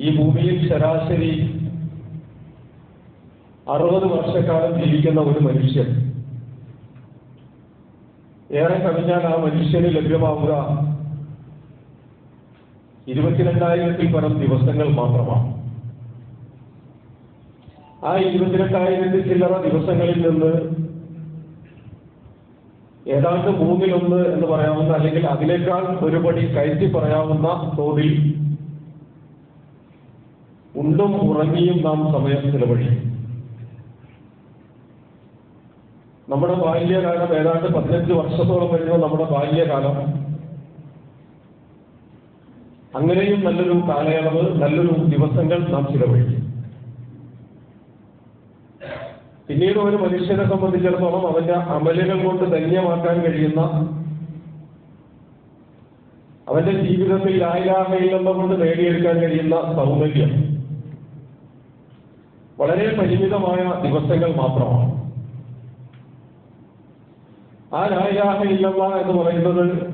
ഈ ഭൂമിയിൽ ശരാശരി അറുപത് വർഷക്കാലം ജീവിക്കുന്ന ഒരു മനുഷ്യൻ. ഏറെ കവിഞ്ഞാൽ ആ മനുഷ്യന് ലഭ്യമാവുക ഇരുപത്തിരണ്ടായിരത്തിൽ പരം ദിവസങ്ങൾ മാത്രമാണ്. ആ ഇരുപത്തിരണ്ടായിരത്തി ചില്ലറ ദിവസങ്ങളിൽ നിന്ന് ഏതാണ്ട് മൂന്നിലൊന്ന് എന്ന് പറയാവുന്ന അല്ലെങ്കിൽ അതിനേക്കാൾ ഒരുപടി കയറ്റി പറയാവുന്ന തോതിൽ ഉണ്ടും ഉറങ്ങിയും നാം സമയം ചിലവഴിക്കും. നമ്മുടെ ബാല്യകാലം ഏതാണ്ട് പതിനഞ്ച് വർഷത്തോളം വരുന്ന നമ്മുടെ ബാല്യകാലം. അങ്ങനെയും നല്ലൊരു കാലയളവ് നല്ലൊരു ദിവസങ്ങൾ നാം ചിലവഴിക്കും. പിന്നീട് ഒരു മനുഷ്യനെ സംബന്ധിച്ചിടത്തോളം അവന്റെ അമലുകൾ കൊണ്ട് ധന്യമാക്കാൻ കഴിയുന്ന അവന്റെ ജീവിതത്തിൽ ലായിലാഹയില്ലെന്ന കൊണ്ട് നേടിയെടുക്കാൻ കഴിയുന്ന സൗന്ദര്യം. വളരെ പരിമിതമായ ദിവസങ്ങൾ മാത്രമാണ്. ആ ലായിലാഹയില്ലെന്ന എന്ന് പറയുന്നത്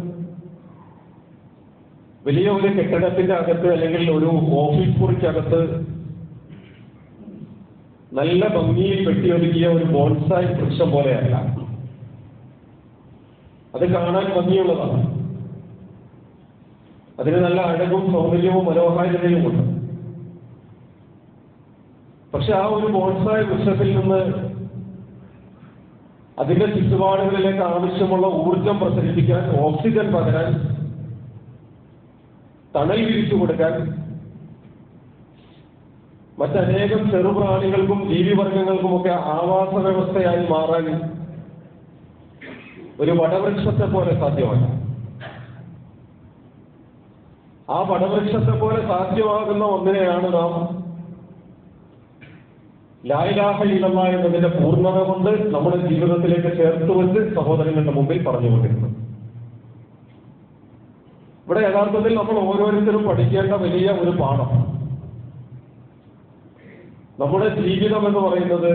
വലിയ ഒരു കെട്ടിടത്തിന്റെ അകത്ത് അല്ലെങ്കിൽ ഒരു ഓഫീസ് മുറിക്കകത്ത് നല്ല ഭംഗിയിൽ വെട്ടിയൊരുക്കിയ ഒരു ബോൺസായി വൃക്ഷം പോലെയല്ല. അത് കാണാൻ ഭംഗിയുള്ളതാണ്. അതിന് നല്ല അഴകും സൗന്ദര്യവും മനോഹാരിതയുമുണ്ട് പക്ഷെ ആ ഒരു ബോൺസായ വൃക്ഷത്തിൽ നിന്ന് അതിന്റെ ചുറ്റുപാടുകളിലേക്ക് ആവശ്യമുള്ള ഊർജം പ്രസരിപ്പിക്കാൻ ഓക്സിജൻ പകരാൻ തണൽ വിരിച്ചു കൊടുക്കാൻ മറ്റനേകം ചെറുപ്രാണികൾക്കും ജീവിവർഗങ്ങൾക്കുമൊക്കെ ആവാസ വ്യവസ്ഥയായി മാറാൻ ഒരു വടവൃക്ഷത്തെ പോലെ സാധ്യമാണ്. ആ വടവൃക്ഷത്തെ പോലെ സാധ്യമാകുന്ന ഒന്നിനെയാണ് നാം ലായിലാഹ എന്നതിന്റെ പൂർണത കൊണ്ട് നമ്മുടെ ജീവിതത്തിലേക്ക് ചേർത്ത് വെച്ച് സഹോദരങ്ങളുടെ മുമ്പിൽ പറഞ്ഞുകൊണ്ടിരുന്നു. ഇവിടെ യഥാർത്ഥത്തിൽ നമ്മൾ ഓരോരുത്തരും പഠിക്കേണ്ട വലിയ ഒരു പാഠം. നമ്മുടെ ജീവിതം എന്ന് പറയുന്നത്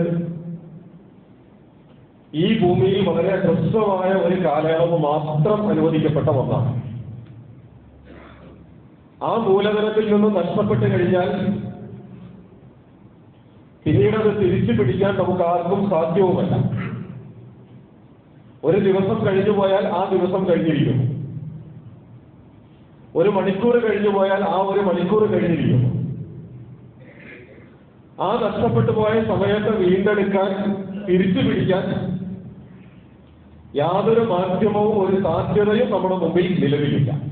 ഈ ഭൂമിയിൽ വളരെ ഹ്രസ്വമായ ഒരു കാലയളവ് മാത്രം അനുവദിക്കപ്പെട്ട ഒന്നാണ്. ആ മൂലധനത്തിൽ നിന്ന് നഷ്ടപ്പെട്ടു കഴിഞ്ഞാൽ പിന്നീട് അത് തിരിച്ചു പിടിക്കാൻ നമുക്ക് ആർക്കും സാധ്യവുമല്ല. ഒരു ദിവസം കഴിഞ്ഞു പോയാൽ ആ ദിവസം കഴിഞ്ഞിരിക്കും. ഒരു മണിക്കൂർ കഴിഞ്ഞു പോയാൽ ആ ഒരു മണിക്കൂർ കഴിഞ്ഞിരിക്കും. ആ നഷ്ടപ്പെട്ടു പോയ സമയത്ത് വീണ്ടെടുക്കാൻ തിരിച്ചു പിടിക്കാൻ യാതൊരു മാധ്യമവും ഒരു സാധ്യതയും നമ്മുടെ മുമ്പിൽ നിലവിലില്ല.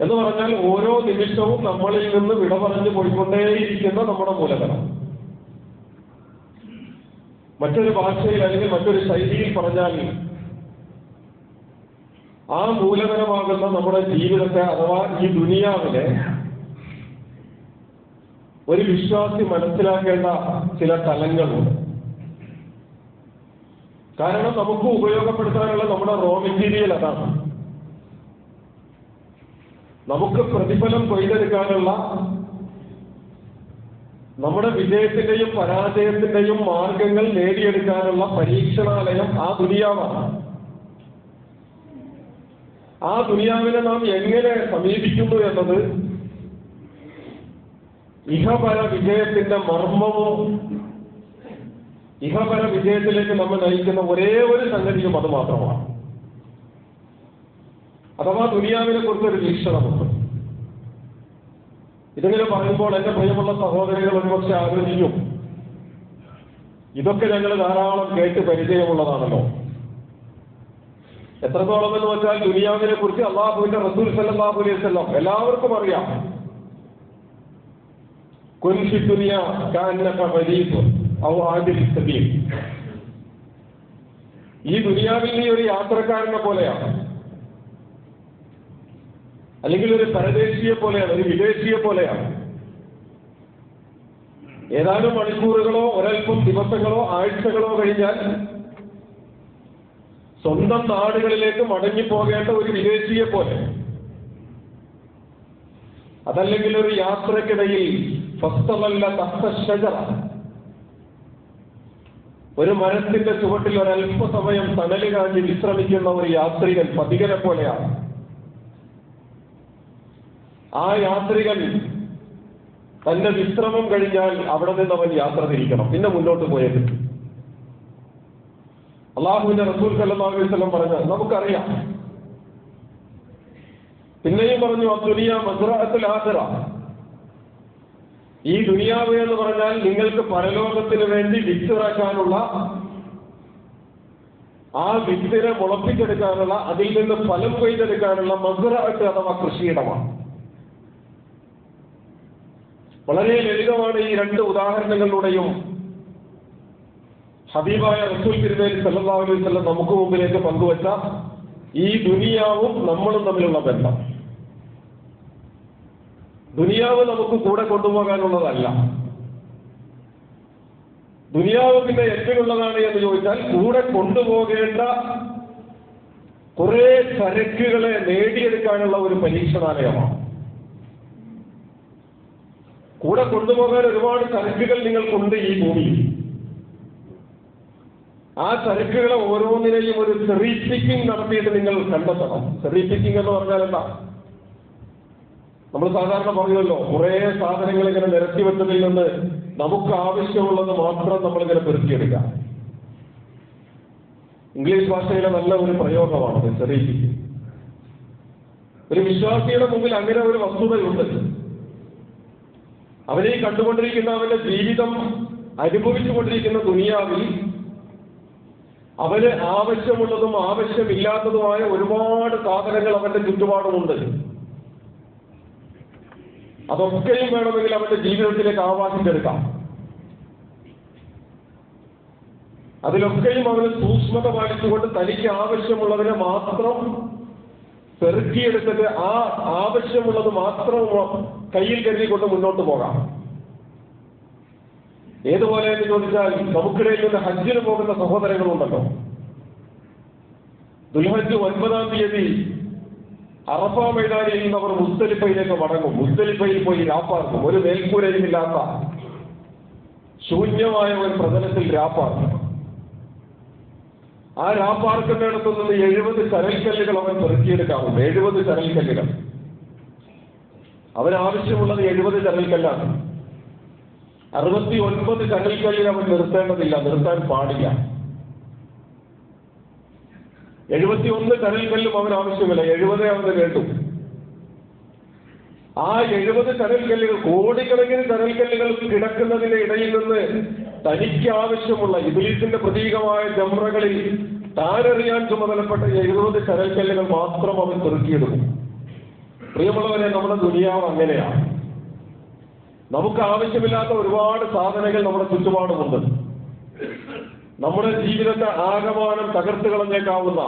എന്ന് പറഞ്ഞാൽ ഓരോ നിമിഷവും നമ്മളിൽ നിന്ന് വിട പറഞ്ഞു പോയിക്കൊണ്ടേയിരിക്കുന്ന നമ്മുടെ മൂലധനം. മറ്റൊരു ഭാഷയിൽ അല്ലെങ്കിൽ മറ്റൊരു ശൈലിയിൽ പറഞ്ഞാൽ ആ മൂലധനമാകുന്ന നമ്മുടെ ജീവിതത്തെ അഥവാ ഈ ദുനിയാവിനെ ഒരു വിശ്വാസി മനസ്സിലാക്കേണ്ട ചില തലങ്ങളുണ്ട്. കാരണം നമുക്ക് ഉപയോഗപ്പെടുത്താനുള്ള നമ്മുടെ റോ മെറ്റീരിയൽ അതാണ്. നമുക്ക് പ്രതിഫലം കൊയ്തെടുക്കാനുള്ള നമ്മുടെ വിജയത്തിന്റെയും പരാജയത്തിന്റെയും മാർഗങ്ങൾ നേടിയെടുക്കാനുള്ള പരീക്ഷണാലയം ആ ദുനിയാവാണ്. ആ ദുനിയാവിനെ നാം എങ്ങനെ സമീപിക്കുന്നു എന്നത് ഇഹപര വിജയത്തിന്റെ മർമ്മമോ ഇഹപര വിജയത്തിലേക്ക് നമ്മൾ നയിക്കുന്ന ഒരേ ഒരു സംഗതിയും അത് മാത്രമാണ്. അഥവാ ദുനിയാവിനെ കുറിച്ചൊരു വീക്ഷണമുണ്ട് ഇതിങ്ങനെ പറയുമ്പോൾ എന്റെ പ്രിയമുള്ള സഹോദരികൾ ഒരുപക്ഷെ ആലോചിക്കും ഇതൊക്കെ ഞങ്ങൾ ധാരാളം കേട്ട് പരിചയമുള്ളതാണല്ലോ. എത്രത്തോളം എന്ന് വെച്ചാൽ ദുനിയാവിനെ കുറിച്ച് അള്ളാഹുവിന്റെ റസൂൽ സല്ലാഹു അലൈഹി വസല്ലം എല്ലാവർക്കും അറിയാം. ഈ ദുനിയാവിൽ നീ ഒരു യാത്രക്കാരനെ പോലെയാണ്. അല്ലെങ്കിൽ ഒരു പരദേശിയെ പോലെയാണ് ഒരു വിദേശിയെ പോലെയാണ്. ഏതാനും മണിക്കൂറുകളോ ഒരൽപ്പം ദിവസങ്ങളോ ആഴ്ചകളോ കഴിഞ്ഞാൽ സ്വന്തം നാടുകളിലേക്ക് മടങ്ങി മടങ്ങിപ്പോകേണ്ട ഒരു വിദേശിയെ പോലെ. അതല്ലെങ്കിൽ ഒരു യാത്രക്കിടയിൽ സ്വസ്ഥമല്ല തഹ്തശജറ ഒരു മരത്തിന്റെ ചുവട്ടിൽ ഒരല്പസമയം തണൽ കാഞ്ഞ് വിശ്രമിക്കുന്ന ഒരു യാത്രികൻ പതികനെ പോലെയാണ്. ആ യാത്രികൻ തന്റെ വിശ്രമം കഴിഞ്ഞാൽ അവിടെ നിന്ന് അവൻ യാത്ര തിരിക്കണം. പിന്നെ മുന്നോട്ട് പോയത് അള്ളാഹുവിന്റെ റസൂൽ സല്ലല്ലാഹു അലൈഹി വസല്ലം പറഞ്ഞ നമുക്കറിയാം. പിന്നെയും പറഞ്ഞു അദ്ദുനിയ മസ്റഅത്തുൽ ആസറ ഈ ദുനിയാവ് എന്ന് പറഞ്ഞാൽ നിങ്ങൾക്ക് പരലോകത്തിന് വേണ്ടി വിത്തിറക്കാനുള്ള ആ വിത്തിനെ മുളപ്പിച്ചെടുക്കാനുള്ള അതിൽ നിന്ന് ഫലം കൊയ്തെടുക്കാനുള്ള മസ്റഅത്ത് അഥവാ കൃഷിയിടമാണ്. വളരെ ലളിതമാണ് ഈ രണ്ട് ഉദാഹരണങ്ങളിലൂടെയും. ഹബീബായ റസൂൽ തിരുവേലി സല്ലല്ലാഹു അലൈഹി നമുക്ക് മുമ്പിലേക്ക് പങ്കുവച്ച ഈ ദുനിയാവും നമ്മളും തമ്മിലുള്ള ബന്ധം. ദുനിയാവ് നമുക്ക് കൂടെ കൊണ്ടുപോകാനുള്ളതല്ല. ദുനിയാവ് പിന്നെ എന്തിനുള്ളതാണ് എന്ന് ചോദിച്ചാൽ കൂടെ കൊണ്ടുപോകേണ്ട കുറെ ചരക്കുകളെ നേടിയെടുക്കാനുള്ള ഒരു പരീക്ഷണാലയമാണ്. കൂടെ കൊണ്ടുപോകാൻ ഒരുപാട് ചരക്കുകൾ നിങ്ങൾക്കുണ്ട് ഈ ഭൂമിയിൽ. ആ ചരക്കുകളെ ഓരോന്നിനെയും ഒരു ചെറി പിക്കിംഗ് നടത്തിയിട്ട് നിങ്ങൾ കണ്ടെത്തണം. ചെറി പിക്കിംഗ് എന്ന് പറഞ്ഞാൽ എന്താ? നമ്മൾ സാധാരണ പറയുമല്ലോ കുറേ സാധനങ്ങൾ ഇങ്ങനെ നിരത്തി വെച്ചതിൽ നിന്ന് നമുക്ക് ആവശ്യമുള്ളത് മാത്രം നമ്മൾ നമ്മളിങ്ങനെ പെരുത്തിയെടുക്കാം ഇംഗ്ലീഷ് ഭാഷയിലെ നല്ല ഒരു പ്രയോഗമാണ് ഒരു വിശ്വാസിയുടെ മുമ്പിൽ അങ്ങനെ ഒരു വസ്തുതയുണ്ട്. അവനെ കണ്ടുകൊണ്ടിരിക്കുന്ന അവന്റെ ജീവിതം അനുഭവിച്ചു കൊണ്ടിരിക്കുന്ന ദുനിയാവിൽ അവന് ആവശ്യമുള്ളതും ആവശ്യമില്ലാത്തതുമായ ഒരുപാട് സാധനങ്ങൾ അവന്റെ ചുറ്റുപാടുമുണ്ട്. അതൊക്കെയും വേണമെങ്കിൽ അവന്റെ ജീവിതത്തിലേക്ക് ആവാഹിച്ചെടുക്കാം. അതിലൊക്കെയും അവന് സൂക്ഷ്മത പാലിച്ചുകൊണ്ട് തനിക്ക് ആവശ്യമുള്ളതിനെ മാത്രം പെറുക്കിയെടുത്തിട്ട് ആ ആവശ്യമുള്ളത് മാത്രം കയ്യിൽ കരുതിക്കൊണ്ട് മുന്നോട്ട് പോകാം. ഏതുപോലെ എന്ന് ചോദിച്ചാൽ നമുക്കിടയിൽ നിന്ന് ഹജ്ജിന് പോകുന്ന സഹോദരങ്ങളുണ്ടല്ലോ. ദുൽഹജ്ജ് ഒൻപതാം തീയതി അറഫ മൈതാനിയിൽ നിന്ന് അവർ മുസ്തലിഫയിലേക്ക് മടങ്ങും. മുസ്തലിഫയിൽ പോയി രാപ്പാർക്കും. ഒരു മേൽക്കൂരയുമില്ലാത്ത ശൂന്യമായ ഒരു പ്രതലത്തിൽ രാപ്പാർക്കും. ആ രാപ്പാർക്കുന്നിടത്തു നിന്ന് എഴുപത് ചരൽക്കല്ലുകൾ അവൻ പെറുക്കിയെടുക്കാവും എഴുപത് ചരൽക്കല്ലുകൾ അവനാവശ്യമുള്ളത് എഴുപത് ചരൽക്കല്ലാണ് അറുപത്തി ഒൻപത് ചരൽക്കല്ലിൽ അവൻ നിർത്തേണ്ടതില്ല. നിർത്താൻ പാടില്ല. എഴുപത്തി ഒന്ന് കരൽക്കല്ലും അവൻ ആവശ്യമില്ല. എഴുപതേ അവന് വേണ്ടു. ആ എഴുപത് കരൽക്കല്ലുകൾ കോടിക്കണക്കിന് കരൽക്കല്ലുകൾ കിടക്കുന്നതിന്റെ ഇടയിൽ നിന്ന് തനിക്ക് ആവശ്യമുള്ള ഇബിലീസിന്റെ പ്രതീകമായ ജമ്രകളിൽ താനറിയാൻ ചുമതലപ്പെട്ട എഴുപത് കരൽക്കല്ലുകൾ മാത്രം അവൻ പെറുക്കിയെടുക്കും പ്രിയമുള്ളവരെ നമ്മുടെ ദുനിയാവ് അങ്ങനെയാണ്. നമുക്ക് ആവശ്യമില്ലാത്ത ഒരുപാട് സാധനങ്ങൾ നമ്മുടെ ചുറ്റുപാടുമുണ്ട്. നമ്മുടെ ജീവിതത്തെ ആകമാനം തകർത്ത് കളഞ്ഞേക്കാവുന്ന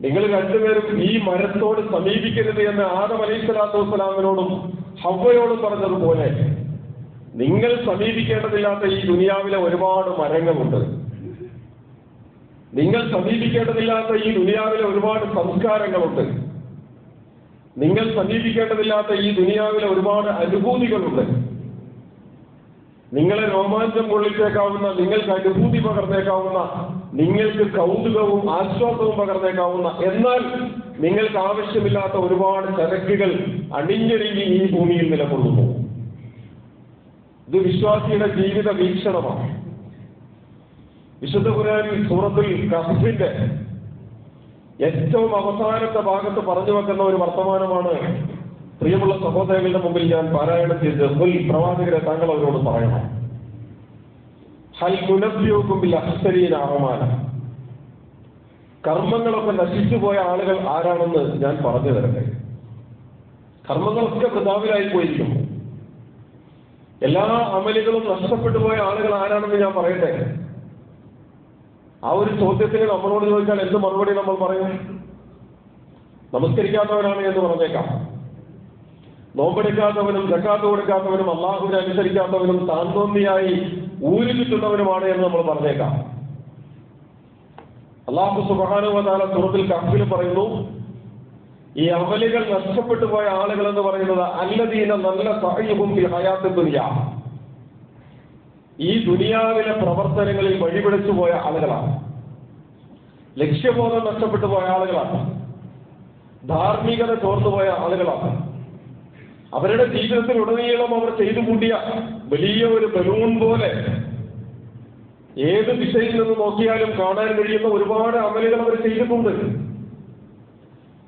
നിങ്ങൾ രണ്ടുപേരും ഈ മരത്തോട് സമീപിക്കരുത് എന്ന് ആദം അലൈഹി സ്വലാത്തു വസ്സലാമിനോടും ഹവയോടും പറഞ്ഞതുപോലെ നിങ്ങൾ സമീപിക്കേണ്ടതില്ലാത്ത ഈ ദുനിയാവിലെ ഒരുപാട് മരങ്ങളുണ്ട്. നിങ്ങൾ സമീപിക്കേണ്ടതില്ലാത്ത ഈ ദുനിയാവിലെ ഒരുപാട് സംസ്കാരങ്ങളുണ്ട്. നിങ്ങൾ സമീപിക്കേണ്ടതില്ലാത്ത ഈ ദുനിയാവിലെ ഒരുപാട് അനുഭൂതികളുണ്ട്. നിങ്ങളെ രോമാഞ്ചം കൊള്ളിച്ചേക്കാവുന്ന നിങ്ങൾക്ക് അനുഭൂതി പകർന്നേക്കാവുന്ന നിങ്ങൾക്ക് കൗതുകവും ആശ്വാസവും പകർന്നേക്കാവുന്ന എന്നാൽ നിങ്ങൾക്ക് ആവശ്യമില്ലാത്ത ഒരുപാട് ചരക്കുകൾ അണിഞ്ഞൊരുങ്ങി ഈ ഭൂമിയിൽ നിലകൊള്ളുന്നു. ഇത് വിശ്വാസിയുടെ ജീവിത വീക്ഷണമാണ് വിശുദ്ധ ഖുർആനിൽ സൂറത്തുൽ കഫിന്റെ ഏറ്റവും അവസാനത്തെ ഭാഗത്ത് പറഞ്ഞു വെക്കുന്ന ഒരു വർത്തമാനമാണ് പ്രിയമുള്ള സഹോദരങ്ങളുടെ മുമ്പിൽ ഞാൻ പാരായണം ചെയ്ത് ഹുൽ പ്രവാചകരെ താങ്കൾ അവരോട് പറയണം. ഹൽ മുനബ്യൂക്കും ബിൽ അഹ്സരീന അഹമാന. കർമ്മങ്ങളൊക്കെ നശിച്ചുപോയ ആളുകൾ ആരാണെന്ന് ഞാൻ പറഞ്ഞു തരട്ടെ. കർമ്മങ്ങളൊക്കെ പ്രതാപിലായി പോയിരിക്കും എല്ലാ അമലുകളും നഷ്ടപ്പെട്ടു പോയ ആളുകൾ ആരാണെന്ന് ഞാൻ പറയട്ടെ? ആ ഒരു ചോദ്യത്തിന് നമ്മളോട് ചോദിച്ചാൽ എന്ത് മറുപടി നമ്മൾ പറയും? നമസ്കരിക്കാത്തവരാണ് എന്ന് പറഞ്ഞേക്കാം. നോമ്പെടുക്കാത്തവനും ജക്കാത്ത് കൊടുക്കാത്തവനും അള്ളാഹുവിനെ അനുസരിക്കാത്തവനും താന്തോന്നിയായി ഊരി എന്ന് നമ്മൾ പറഞ്ഞേക്കാം. അള്ളാഹു സുബാനുവതാല സുഹൃത്തിൽ കഫിൽ പറയുന്നു ഈ അമലുകൾ നഷ്ടപ്പെട്ടു പോയ ആളുകൾ എന്ന് പറയുന്നത് അല്ലദീന നല്ല സഹയും ഹയാത്ത് ദുനിയ. ഈ ദുനിയാവിലെ പ്രവർത്തനങ്ങളിൽ വഴിപിടിച്ചു പോയ ആളുകളാണ്. ലക്ഷ്യബോധം നഷ്ടപ്പെട്ടു പോയ ആളുകളാണ്. ധാർമ്മികത ചോർന്നുപോയ ആളുകളാണ്. അവരുടെ ജീവിതത്തിൽ ഉടനീളം അവർ ചെയ്തു കൂട്ടിയ വലിയ ഒരു ബലൂൺ പോലെ ഏത് ദിശയിൽ നിന്ന് നോക്കിയാലും കാണാൻ കഴിയുന്ന ഒരുപാട് അമലുകൾ അവർ ചെയ്തിട്ടുണ്ട്.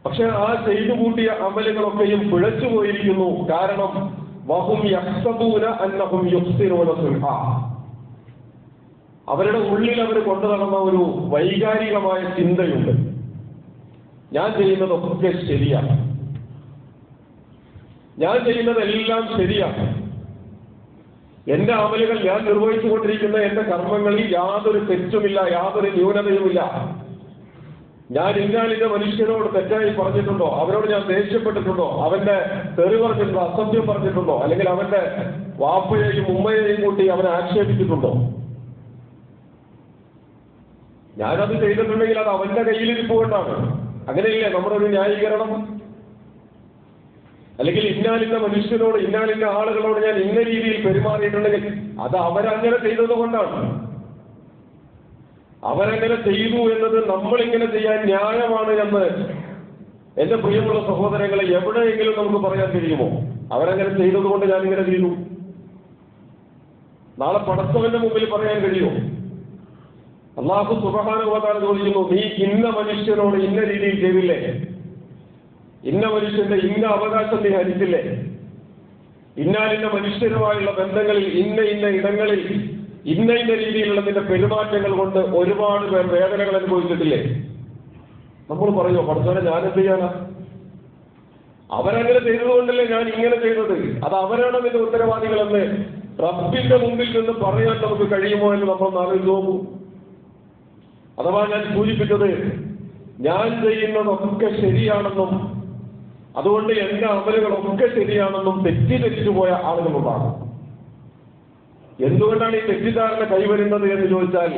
പക്ഷെ ആ ചെയ്തു കൂട്ടിയ അമലുകളൊക്കെയും പിഴച്ചു പോയിരിക്കുന്നു. കാരണം വഹും അന്നഹും അവരുടെ ഉള്ളിൽ അവർ കൊണ്ടു നടന്ന ഒരു വൈകാരികമായ ചിന്തയുണ്ട്. ഞാൻ ചെയ്യുന്നതൊക്കെ ശരിയാണ്. ഞാൻ ചെയ്യുന്നതെല്ലാം ശരിയാണ്. എന്റെ അമലുകൾ ഞാൻ നിർവഹിച്ചു കൊണ്ടിരിക്കുന്ന എന്റെ കർമ്മങ്ങളിൽ യാതൊരു തെറ്റുമില്ല യാതൊരു ന്യൂനതയുമില്ല. ഞാൻ ഇന്നാലിന്റെ മനുഷ്യരോട് തെറ്റായി പറഞ്ഞിട്ടുണ്ടോ? അവരോട് ഞാൻ ദേഷ്യപ്പെട്ടിട്ടുണ്ടോ? അവന്റെ തെറി പറഞ്ഞിട്ടുണ്ടോ അസത്യം പറഞ്ഞിട്ടുണ്ടോ? അല്ലെങ്കിൽ അവന്റെ വാപ്പയെയും ഉമ്മയെയും കൂട്ടി അവനെ ആക്ഷേപിച്ചിട്ടുണ്ടോ? ഞാനത് ചെയ്തിട്ടുണ്ടെങ്കിൽ അത് അവന്റെ കയ്യിലിരിപ്പ് കൊണ്ടാണ്. അങ്ങനെയില്ലേ നമ്മുടെ ഒരു ന്യായീകരണം? അല്ലെങ്കിൽ ഇന്നാലിന്ന മനുഷ്യരോട് ഇന്നാലിന്ന ആളുകളോട് ഞാൻ ഇന്ന രീതിയിൽ പെരുമാറിയിട്ടുണ്ടെങ്കിൽ അത് അവരങ്ങനെ ചെയ്തത് കൊണ്ടാണ്. അവരങ്ങനെ ചെയ്തു എന്നത് നമ്മളിങ്ങനെ ചെയ്യാൻ ന്യായമാണ് എന്ന് എന്റെ പ്രിയമുള്ള സഹോദരങ്ങളെ എവിടെയെങ്കിലും നമുക്ക് പറയാൻ കഴിയുമോ? അവരങ്ങനെ ചെയ്തതുകൊണ്ട് ഞാൻ ഇങ്ങനെ ചെയ്തു നാളെ പടച്ചവന്റെ മുമ്പിൽ പറയാൻ കഴിയുമോ? അള്ളാഹു സുബഹാനുഭവത്താൽ ചോദിക്കുന്നു നീ ഇന്ന മനുഷ്യനോട് ഇന്ന രീതിയിൽ ചെയ്തില്ലേ? ഇന്ന മനുഷ്യന്റെ ഇന്ന അവകാശം നീ ഹരിച്ചില്ലേ? ഇന്നാലിന്ന മനുഷ്യരുമായുള്ള ബന്ധങ്ങളിൽ ഇന്ന ഇന്ന ഇടങ്ങളിൽ ഇന്ന ഇന്ന രീതിയിലുള്ള നിന്റെ പെരുമാറ്റങ്ങൾ കൊണ്ട് ഒരുപാട് പേർ വേദനകൾ അനുഭവിച്ചിട്ടില്ലേ? നമ്മൾ പറയുമോ പഠിച്ചവനെ ഞാൻ എന്ത് ചെയ്യാനാ? അവരങ്ങനെ ചെയ്തതുകൊണ്ടല്ലേ ഞാൻ ഇങ്ങനെ ചെയ്തത്. അത് അവരാണ് അതിന്റെ ഉത്തരവാദികളെന്ന് റബ്ബിന്റെ മുമ്പിൽ നിന്ന് പറയാൻ നമുക്ക് കഴിയുമോ എന്ന് നമ്മൾ ആലോചിച്ച് നോക്കൂ. അഥവാ ഞാൻ സൂചിപ്പിച്ചത് ഞാൻ ചെയ്യുന്നതൊക്കെ ശരിയാണെന്നും അതുകൊണ്ട് എന്റെ അമലുകളൊക്കെ ശരിയാണെന്നും തെറ്റിദ്ധരിച്ചു പോയ ആളുകളുണ്ടാകും. എന്തുകൊണ്ടാണ് ഈ തെറ്റിദ്ധാരണ കൈവരുന്നത് എന്ന് ചോദിച്ചാൽ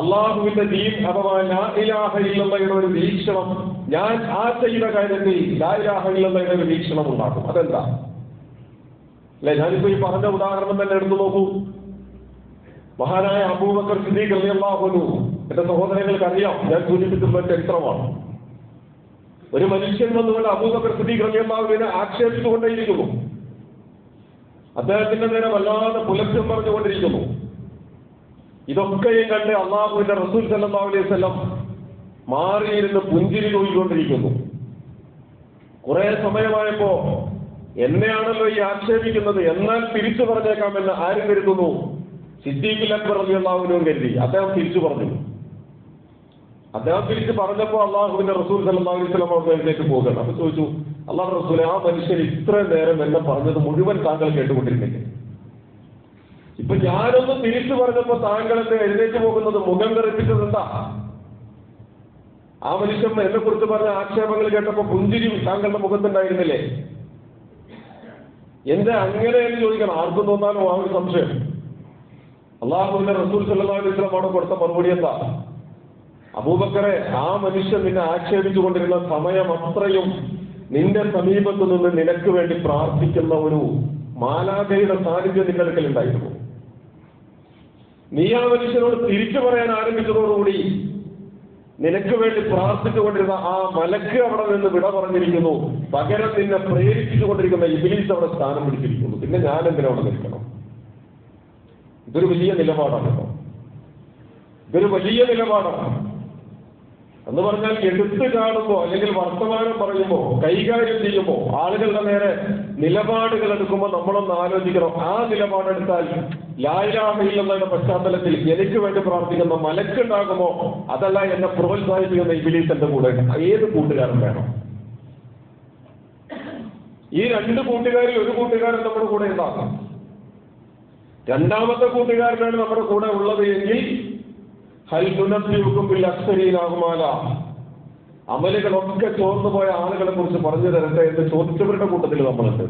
അള്ളാഹുവിന്റെ ദീൻ അഥവാ ലാ ഇലാഹ ഇല്ലല്ലയുടെ ഒരു വീക്ഷണം ഞാൻ ആ ചെയ്ത കാര്യത്തിൽ ലാ ഇലാഹ ഇല്ലല്ലയുടെ ഒരു വീക്ഷണം ഉണ്ടാക്കും. അതെന്താ? അല്ലെ ഞാനിപ്പോ ഈ പറഞ്ഞ ഉദാഹരണം തന്നെ എടുത്തു നോക്കൂ. മഹാനായ അബൂബക്കർ സിദ്ദീഖ് റളിയല്ലാഹു എന്റെ സഹോദരങ്ങൾക്ക് അറിയാം ഞാൻ സൂചിപ്പിച്ചിട്ടുള്ള ചരിത്രമാണ് ഒരു മനുഷ്യൻ വന്നുകൊണ്ട് അബൂബക്കർ സിദ്ദീഖ് റളിയല്ലാഹുവിനെ ആക്ഷേപിച്ചുകൊണ്ടേയിരിക്കുന്നു. അദ്ദേഹത്തിന്റെ നേരെ വല്ലാതെ പുലർച്ചും പറഞ്ഞുകൊണ്ടിരിക്കുന്നു. ഇതൊക്കെയും കണ്ട് അള്ളാഹുവിന്റെ റസൂൽ സല്ലല്ലാഹു അലൈഹി വസല്ലം മാറിയിരുന്ന് പുഞ്ചിരി നോക്കിക്കൊണ്ടിരിക്കുന്നു കുറെ സമയമായപ്പോ എന്നെയാണല്ലോ ഈ ആക്ഷേപിക്കുന്നത്. എന്നാൽ തിരിച്ചു പറഞ്ഞേക്കാമെന്ന് ആരും കരുതുന്നു. സിദ്ദീഖിൽ അക്ബർ അലി അള്ളാഹുവിനും കരുതി. അദ്ദേഹം തിരിച്ചു പറഞ്ഞു. അദ്ദേഹം തിരിച്ച് പറഞ്ഞപ്പോ അള്ളാഹുവിന്റെ റസൂൽ സല്ലല്ലാഹു അലൈഹി വസല്ലം അവിടെ പോകണം അപ്പൊ ചോദിച്ചു അള്ളാഹു റസൂലെ ആ മനുഷ്യൻ ഇത്രയും നേരം എന്നെ പറഞ്ഞത് മുഴുവൻ താങ്കൾ കേട്ടുകൊണ്ടിരുന്നില്ലേ ഇപ്പൊ ഞാനൊന്ന് തിരിച്ചു പറഞ്ഞപ്പോ താങ്കൾ എന്നെ എഴുന്നേറ്റ് പോകുന്നത്? മുഖം തെറിപ്പിച്ചത് എന്താ? ആ മനുഷ്യൻ എന്നെ കുറിച്ച് പറഞ്ഞ ആക്ഷേപങ്ങൾ കേട്ടപ്പോ പുഞ്ചിരി താങ്കളുടെ മുഖത്തുണ്ടായിരുന്നില്ലേ? എന്റെ അങ്ങനെ എന്ന് ചോദിക്കണം. ആർക്കും തോന്നാനോ? ആ ഒരു സംശയം. അള്ളാഹുവിന്റെ റസൂൽ വസല്ലം അവിടെ കൊടുത്ത മറുപടി എന്താ? അബൂബക്കറെ ആ മനുഷ്യൻ നിന്നെ ആക്ഷേപിച്ചുകൊണ്ടിരുന്ന സമയം അത്രയും നിന്റെ സമീപത്തു നിന്ന് നിനക്ക് വേണ്ടി പ്രാർത്ഥിക്കുന്ന ഒരു മാലാഖയുടെ സാന്നിധ്യം നിന്റെ ഉണ്ടായിരുന്നു. നീ ആ മനുഷ്യനോട് തിരിച്ചു പറയാൻ ആരംഭിച്ചതോടുകൂടി നിനക്ക് വേണ്ടി പ്രാർത്ഥിച്ചുകൊണ്ടിരുന്ന ആ മലക്ക് അവിടെ നിന്ന് വിട പറഞ്ഞിരിക്കുന്നു. പകരം നിന്നെ പ്രേരിപ്പിച്ചുകൊണ്ടിരിക്കുന്ന ഇബിലീസ് അവിടെ സ്ഥാനം പിടിച്ചിരിക്കുന്നു. പിന്നെ ഞാൻ എന്തിനാ അവിടെ നിൽക്കണം? ഇതൊരു വലിയ നിലപാടാണ് ഇതൊരു വലിയ നിലപാടാണ്. എന്ന് പറഞ്ഞാൽ എടുത്തു കാണുമ്പോ അല്ലെങ്കിൽ വർത്തമാനം പറയുമ്പോ കൈകാര്യം ചെയ്യുമ്പോ ആളുകളുടെ നേരെ നിലപാടുകൾ എടുക്കുമ്പോൾ നമ്മളൊന്ന് ആലോചിക്കണം. ആ നിലപാടെടുത്താൽ ലായിലാഹയില്ലെന്നതിന്റെ പശ്ചാത്തലത്തിൽ എനിക്ക് വേണ്ടി പ്രാർത്ഥിക്കുന്ന മലക്കുണ്ടാകുമോ? അതല്ല എന്നെ പ്രോത്സാഹിപ്പിക്കുന്ന ഇബിലീസ് എന്റെ കൂടെ. ഏത് കൂട്ടുകാരൻ വേണം? ഈ രണ്ട് കൂട്ടുകാരിൽ ഒരു കൂട്ടുകാരൻ നമ്മുടെ കൂടെ ഉണ്ടാകും. രണ്ടാമത്തെ കൂട്ടുകാരനാണ് നമ്മുടെ കൂടെ ഉള്ളത് എങ്കിൽ അക്ഷരീനാകുമാല അമലുകളൊക്കെ ചോർന്നു പോയ ആളുകളെ കുറിച്ച് പറഞ്ഞു തരട്ടെ എന്ന് ചോദിച്ചവരുടെ കൂട്ടത്തിൽ നമ്മളുണ്ട്.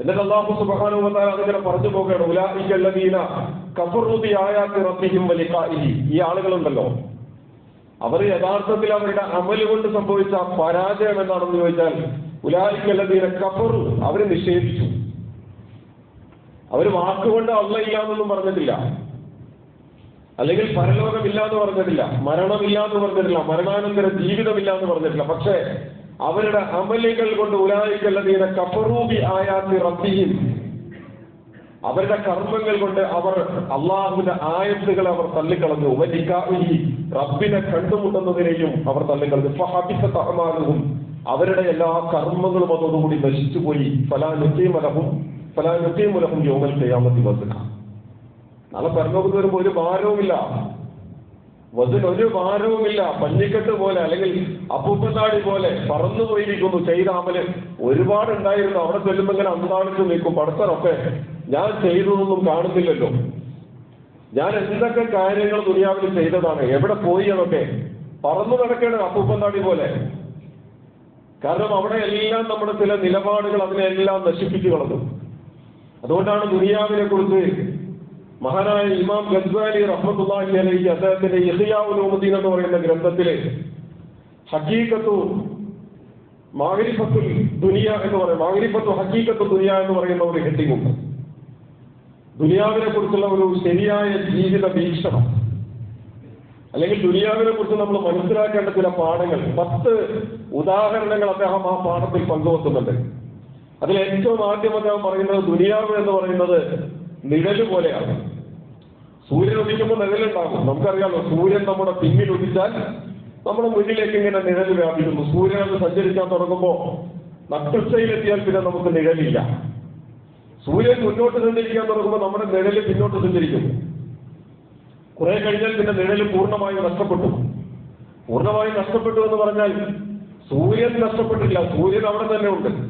എന്നിട്ട് അള്ളാഹു സുബാനുവന്നാൽ അതിങ്ങനെ പറഞ്ഞു പോവുകയാണ്. ഉലാഹിക്കല്ലീന കഫറുതി ആയാത്തി റബ്ബിഹിം വലിക്കാഇഹി ഈ ആളുകളുണ്ടല്ലോ. അവർ യഥാർത്ഥത്തിൽ അവരുടെ അമൽ കൊണ്ട് സംഭവിച്ച പരാജയം എന്താണെന്ന് ചോദിച്ചാൽ ഉലാഹിക്കല്ലീന കഫറു അവർ നിഷേധിച്ചു. അവർ വാക്കുകൊണ്ട് അല്ല ഇല്ലാന്നൊന്നും പറഞ്ഞിട്ടില്ല. അല്ലെങ്കിൽ പരലോകമില്ല എന്ന് പറഞ്ഞിട്ടില്ല മരണമില്ല എന്ന് പറഞ്ഞിട്ടില്ല മരണാനന്തര ജീവിതമില്ല എന്ന് പറഞ്ഞിട്ടില്ല. പക്ഷേ അവരുടെ അമലുകൾ കൊണ്ട് ഉലായിക്കല്ലതീന കഫറൂബി ആയാത്തി റബ്ബിയും അവരുടെ കർമ്മങ്ങൾ കൊണ്ട് അവർ അള്ളാഹുവിന്റെ ആയത്തുകൾ അവർ തള്ളിക്കളഞ്ഞു. വലിക്കാഹി റബ്ബിനെ കണ്ടുമുട്ടുന്നതിനെയും അവർ തള്ളിക്കളഞ്ഞു. ഫഹബിസ അവരുടെ എല്ലാ കർമ്മങ്ങളും അതോടുകൂടി നശിച്ചുപോയി. ഫലാനുദ്ദീമലഹും ഫലാനുദ്ദീമുലഹും യോഗം ചെയ്യാമത്തി വസുക നാളെ പരലോകത്ത് വരുമ്പോൾ ഒരു ഭാരവുമില്ല. വസിന് ഒരു ഭാരവുമില്ല. പഞ്ഞിക്കെട്ട് പോലെ അല്ലെങ്കിൽ അപ്പൂപ്പത്താടി പോലെ പറന്നു പോയിരിക്കുന്നു ചെയ്ത അമൽ ഒരുപാട് ഉണ്ടായിരുന്നു അവിടെ ചെല്ലുമ്പോൾ ഇങ്ങനെ അന്താണിച്ചു നിൽക്കും. പടത്തറൊക്കെ ഞാൻ ചെയ്തതൊന്നും കാണുന്നില്ലല്ലോ. ഞാൻ എന്തൊക്കെ കാര്യങ്ങൾ ദുനിയാവിൽ ചെയ്തതാണ്? എവിടെ പോയി അതൊക്കെ? പറന്നു നടക്കേണ്ട അപ്പൂപ്പന്താടി പോലെ. കാരണം അവിടെ എല്ലാം നമ്മുടെ ചില നിലപാടുകൾ അതിനെല്ലാം നശിപ്പിച്ചു കളഞ്ഞു. അതുകൊണ്ടാണ് ദുനിയാവിനെ കുറിച്ച് മഹാനായ ഇമാം ഗസ്വാലി റഹ്മത്തുള്ളാഹി അലൈഹി അദ്ദേഹത്തിന്റെ ഇഹിയാവുലോമുദ്ദീൻ എന്ന് പറയുന്ന ഗ്രന്ഥത്തിലെ ഹക്കീക്കത്തു മാഗരിഫത്തുൽ ദുനിയ എന്ന് പറയും മാഗരിഫത്തു ഹക്കീക്കത്തു ദുനിയ എന്ന് പറയുന്ന ഒരു ഹെഡിംഗ് ഉണ്ട്. ദുനിയാവിനെ കുറിച്ചുള്ള ഒരു ശരിയായ ജീവിത വീക്ഷണം അല്ലെങ്കിൽ ദുനിയാവിനെ കുറിച്ച് നമ്മൾ മനസ്സിലാക്കേണ്ട ചില പാഠങ്ങൾ പത്ത് ഉദാഹരണങ്ങൾ അദ്ദേഹം ആ പാഠത്തിൽ പങ്കുവെക്കുന്നുണ്ട്. അതിൽ ഏറ്റവും ആദ്യം അദ്ദേഹം പറയുന്നത് ദുനിയാവ് എന്ന് പറയുന്നത് നിഴൽ പോലെയാണ്. സൂര്യൻ ഉദിക്കുമ്പോൾ നിഴലുണ്ടാകും നമുക്കറിയാമല്ലോ സൂര്യൻ നമ്മുടെ പിന്നിൽ ഉദിച്ചാൽ നമ്മുടെ മുന്നിലേക്ക് ഇങ്ങനെ നിഴൽ വ്യാപിക്കുന്നു. സൂര്യൻ അത് സഞ്ചരിക്കാൻ തുടങ്ങുമ്പോൾ നട്ടുച്ചയിലെത്തിയാൽ പിന്നെ നമുക്ക് നിഴലില്ല. സൂര്യൻ മുന്നോട്ട് സഞ്ചരിക്കാൻ തുടങ്ങുമ്പോൾ നമ്മുടെ നിഴൽ പിന്നോട്ട് സഞ്ചരിക്കും. കുറെ കഴിഞ്ഞാൽ പിന്നെ നിഴൽ പൂർണമായും നഷ്ടപ്പെട്ടു. പൂർണമായും നഷ്ടപ്പെട്ടു എന്ന് പറഞ്ഞാൽ സൂര്യൻ നഷ്ടപ്പെട്ടില്ല. സൂര്യൻ അവിടെ തന്നെ ഉണ്ട്.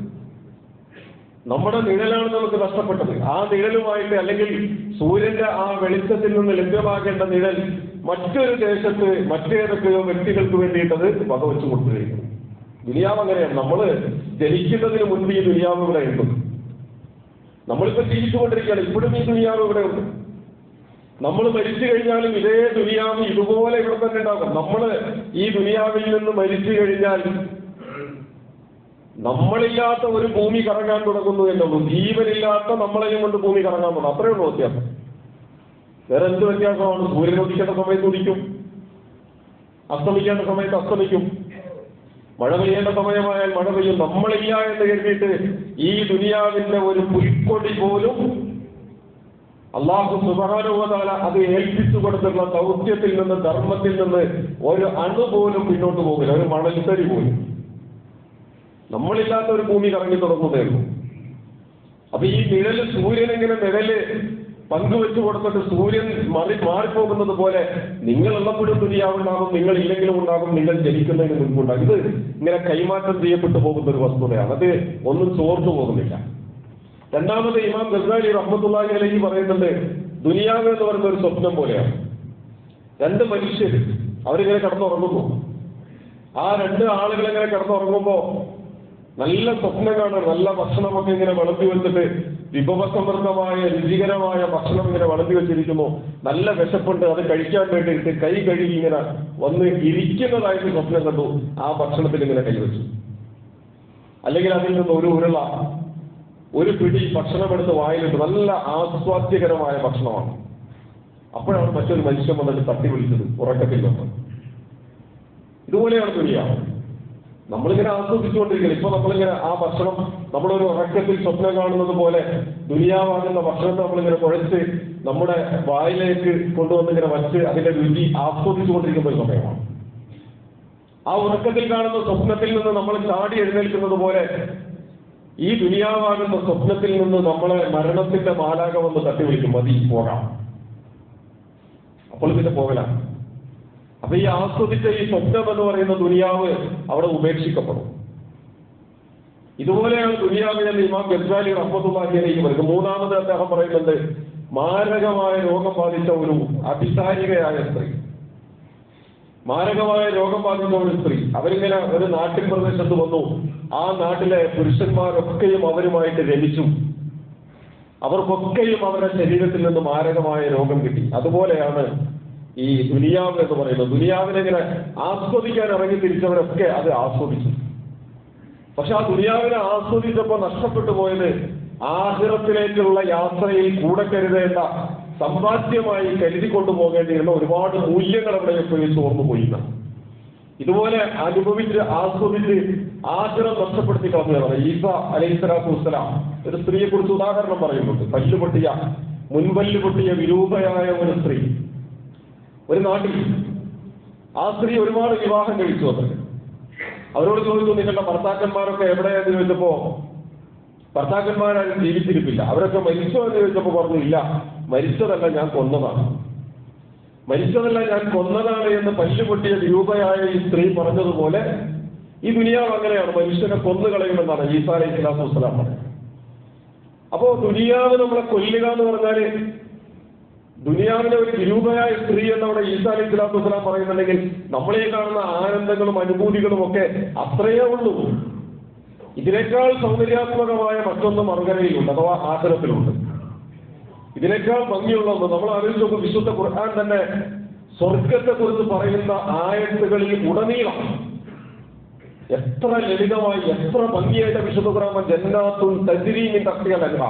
നമ്മുടെ നിഴലാണ് നമുക്ക് നഷ്ടപ്പെട്ടത്. ആ നിഴലുമായിട്ട് അല്ലെങ്കിൽ സൂര്യന്റെ ആ വെളിച്ചത്തിൽ നിന്ന് ലഭ്യമാകേണ്ട നിഴൽ മറ്റൊരു ദേശത്ത് മറ്റേതൊക്കെയോ വ്യക്തികൾക്ക് വേണ്ടിയിട്ടത് വകവെച്ചു കൊടുത്തിരിക്കുന്നു. ദുനിയാവ് അങ്ങനെയാണ്. നമ്മൾ ജനിക്കുന്നതിന് മുൻപ് ഈ ദുനിയാവ് ഇവിടെ ഉണ്ട്. നമ്മളിപ്പോ ജീവിച്ചുകൊണ്ടിരിക്കുകയാണ്. ഇപ്പോഴും ഈ ദുനിയാവ് ഇവിടെ ഉണ്ട്. നമ്മൾ മരിച്ചു കഴിഞ്ഞാലും ഇതേ ദുനിയാവ് ഇതുപോലെ ഇവിടെ തന്നെ ഉണ്ടാകും. നമ്മൾ ഈ ദുനിയാവിൽ നിന്ന് മരിച്ചു കഴിഞ്ഞാൽ നമ്മളില്ലാത്ത ഒരു ഭൂമി കറങ്ങാൻ തുടങ്ങുന്നു എന്നുള്ളൂ ജീവനില്ലാത്ത നമ്മളെയും കൊണ്ട് ഭൂമി കറങ്ങാൻ തുടങ്ങും അത്രയേ ഉള്ളൂ വ്യത്യാസം. വേറെ എന്ത് വ്യത്യാസമാണ്? സൂര്യൻ ഉദിക്കേണ്ട സമയത്ത് ഉദിക്കും. അസ്തമിക്കേണ്ട സമയത്ത് അസ്തമിക്കും. മഴ പെയ്യേണ്ട സമയമായാൽ മഴ പെയ്യും. നമ്മളില്ല എന്ന് കരുതിയിട്ട് ഈ ദുനിയാവിന്റെ ഒരു പുൽക്കൊടി പോലും അള്ളാഹു സുബാനുവതാല അത് ഏൽപ്പിച്ചു കൊടുത്തിട്ടുള്ള ദൗത്യത്തിൽ നിന്ന് ധർമ്മത്തിൽ നിന്ന് ഒരു അണു പോലും പിന്നോട്ട് പോകില്ല. ഒരു മണൽത്തരി പോലും. നമ്മളില്ലാത്ത ഒരു ഭൂമി കറങ്ങി തുടങ്ങുന്നേ അപ്പൊ ഈ നിഴൽ സൂര്യൻ ഇങ്ങനെ നിഴൽ പങ്കുവെച്ചു കൊടുത്തിട്ട് സൂര്യൻ മറി മാറിപ്പോകുന്നത് പോലെ നിങ്ങൾ ഉള്ളപ്പോഴും ദുനിയാവുണ്ടാകും നിങ്ങൾ ഇല്ലെങ്കിലും ഉണ്ടാകും നിങ്ങൾ ജനിക്കുന്നതിന് മുൻപുണ്ടാകും. ഇത് ഇങ്ങനെ കൈമാറ്റം ചെയ്യപ്പെട്ടു പോകുന്ന ഒരു വസ്തുതയാണ്. അത് ഒന്നും ചോർന്നു പോകുന്നില്ല. രണ്ടാമത് ഇമാം ഗസാലി റഹ്മത്തുള്ളാഹി അലഹി പറയുന്നുണ്ട് ദുനിയാവ് എന്ന് പറയുന്ന ഒരു സ്വപ്നം പോലെയാണ്. രണ്ട് മനുഷ്യർ അവരിങ്ങനെ കിടന്നുറങ്ങുന്നു. ആ രണ്ട് ആളുകൾ ഇങ്ങനെ കിടന്നുറങ്ങുമ്പോ നല്ല സ്വപ്നം കാണും നല്ല ഭക്ഷണമൊക്കെ ഇങ്ങനെ വളർത്തി വെച്ചിട്ട് വിഭവസമൃദ്ധമായ രുചികരമായ ഭക്ഷണം ഇങ്ങനെ വളർത്തി വെച്ചിരിക്കുന്നു. നല്ല വിശപ്പുണ്ട് അത് കഴിക്കാൻ വേണ്ടിയിട്ട് കൈ കഴുകി ഇങ്ങനെ വന്ന് ഇരിക്കുന്നതായിട്ട് സ്വപ്നം കണ്ടു. ആ ഭക്ഷണത്തിൽ ഇങ്ങനെ കൈവച്ചു അല്ലെങ്കിൽ അതിൽ നിന്ന് ഒരു ഉരുള ഒരു പിടി ഭക്ഷണമെടുത്ത് വായിലിട്ട് നല്ല ആസ്വാദ്യകരമായ ഭക്ഷണമാണ്. അപ്പോഴാണ് മറ്റൊരു മനുഷ്യൻ വന്നിട്ട് തട്ടി വിളിച്ചത് ഉറക്കത്തിൽ വന്നത് ഇതുപോലെയാണ് ദുനിയാവ്. നമ്മളിങ്ങനെ ആസ്വദിച്ചുകൊണ്ടിരിക്കുന്നത് ഇപ്പൊ നമ്മളിങ്ങനെ ആ ഭക്ഷണം നമ്മളൊരു ഉറക്കത്തിൽ സ്വപ്നം കാണുന്നത് പോലെ ദുനിയാവാകുന്ന ഭക്ഷണത്തെ നമ്മളിങ്ങനെ കുഴച്ച് നമ്മുടെ വായിലേക്ക് കൊണ്ടുവന്നിങ്ങനെ വച്ച് അതിന്റെ രുചി ആസ്വദിച്ചുകൊണ്ടിരിക്കുന്ന ഒരു സമയമാണ്. ആ ഉറക്കത്തിൽ കാണുന്ന സ്വപ്നത്തിൽ നിന്ന് നമ്മൾ ചാടി എഴുന്നേൽക്കുന്നത് പോലെ ഈ ദുനിയാവാകുന്ന സ്വപ്നത്തിൽ നിന്ന് നമ്മളെ മരണത്തിന്റെ മാലാകം ഒന്ന് മതി പോകാം. അപ്പോൾ പിന്നെ പോകലാണ്. അപ്പൊ ഈ ആസ്വദിച്ച ഈ സ്വപ്നം എന്ന് പറയുന്ന ദുനിയാവ് അവിടെ ഉപേക്ഷിക്കപ്പെടും. ഇതുപോലെയാണ് ദുനിയാവിനെ ഇമാം ഗസാലി റഹ്മത്തുള്ളാഹിയിലേക്ക് പറയുന്നത്. മൂന്നാമത് അദ്ദേഹം പറയുന്നുണ്ട് മാരകമായ രോഗം ബാധിച്ച ഒരു അഭിസാരികയായ സ്ത്രീ. മാരകമായ രോഗം ബാധിച്ച ഒരു സ്ത്രീ. അവരിങ്ങനെ ഒരു നാട്ടിൻ പ്രദേശത്ത് വന്നു. ആ നാട്ടിലെ പുരുഷന്മാരൊക്കെയും അവരുമായിട്ട് രമിച്ചു അവർക്കൊക്കെയും അവരുടെ ശരീരത്തിൽ നിന്ന് മാരകമായ രോഗം കിട്ടി. അതുപോലെയാണ് ഈ ദുനിയാവ് എന്ന് പറയുന്നത്. ദുനിയാവിനെങ്ങനെ ആസ്വദിക്കാൻ ഇറങ്ങി തിരിച്ചവരൊക്കെ അത് ആസ്വദിച്ചു. പക്ഷെ ആ ദുനിയാവിനെ ആസ്വദിച്ചപ്പോൾ നഷ്ടപ്പെട്ടു പോയത് ആഹിറത്തിലേക്കുള്ള യാത്രയിൽ കൂടെ കരുതേണ്ട സമ്പാദ്യമായി കരുതി കൊണ്ടുപോകേണ്ടിയിരുന്ന ഒരുപാട് മൂല്യങ്ങൾ അവിടെ എപ്പോഴും ചോർന്നു പോയില്ല. ഇതുപോലെ അനുഭവിച്ച് ആസ്വദിച്ച് ആഗ്രഹം നഷ്ടപ്പെടുത്തി കളഞ്ഞതാണ് ഈസ അലൈഹി സ്വലാത്തു വസ്സലാം. ഒരു സ്ത്രീയെ കുറിച്ച് ഉദാഹരണം പറയുന്നുണ്ട്. പല്ലുപൊട്ടിയ മുൻപല്ലുപൊട്ടിയ വിരൂപയായ ഒരു സ്ത്രീ. ഒരു നാട്ടിൽ ആ സ്ത്രീ ഒരുപാട് വിവാഹം കഴിച്ചു അത്രേ. അവരോട് ചോദിച്ചു നിങ്ങളുടെ ഭർത്താക്കന്മാരൊക്കെ എവിടെയെന്ന് ചോദിച്ചപ്പോ ഭർത്താക്കന്മാരാരും ജീവിച്ചിരിപ്പില്ല. അവരൊക്കെ മരിച്ചോ? എന്ന് ചോദിച്ചപ്പോ പറഞ്ഞു ഇല്ല മരിച്ചതല്ല ഞാൻ കൊന്നതാണ്. മരിച്ചതല്ല ഞാൻ കൊന്നതാണ് എന്ന് പല്ലുപൊട്ടിയ പൊട്ടിയ വിരൂപയായ ഈ സ്ത്രീ പറഞ്ഞതുപോലെ ഈ ദുനിയാവ് അങ്ങനെയാണ്. മനുഷ്യനെ കൊന്നു കളയുമെന്നാണ് ഈസാ അലൈഹി സ്വലാത്തു പറഞ്ഞത്. അപ്പോ ദുനിയാവ് നമ്മളെ കൊല്ലുക എന്ന് പറഞ്ഞാൽ ദുനിയാവിലെ ഒരു വിരൂപയായ സ്ത്രീ എന്നവിടെ ഈസാ അലി ഇസ്ലാം വസ്സലാം പറയുന്നുണ്ടെങ്കിൽ നമ്മളെ കാണുന്ന ആനന്ദങ്ങളും അനുഭൂതികളും ഒക്കെ അത്രയേ ഉള്ളൂ. ഇതിനേക്കാൾ സൗന്ദര്യാത്മകമായ മറ്റൊന്ന് മറുകരയിലുണ്ട് അഥവാ ആദരത്തിലുണ്ട്. ഇതിനേക്കാൾ ഭംഗിയുള്ള ഒന്ന് നമ്മൾ ആലോചിച്ച് നോക്കും വിശുദ്ധ ഖുർആൻ തന്നെ സ്വർഗത്തെ കുറിച്ച് പറയുന്ന ആയത്തുകളിൽ ഉടനീളം എത്ര ലളിതമായി എത്ര ഭംഗിയായിട്ട് വിശുദ്ധ ഖുർആൻ ജന്നാത്തും തജ്രീമിൻ തസ്തികൾ അല്ല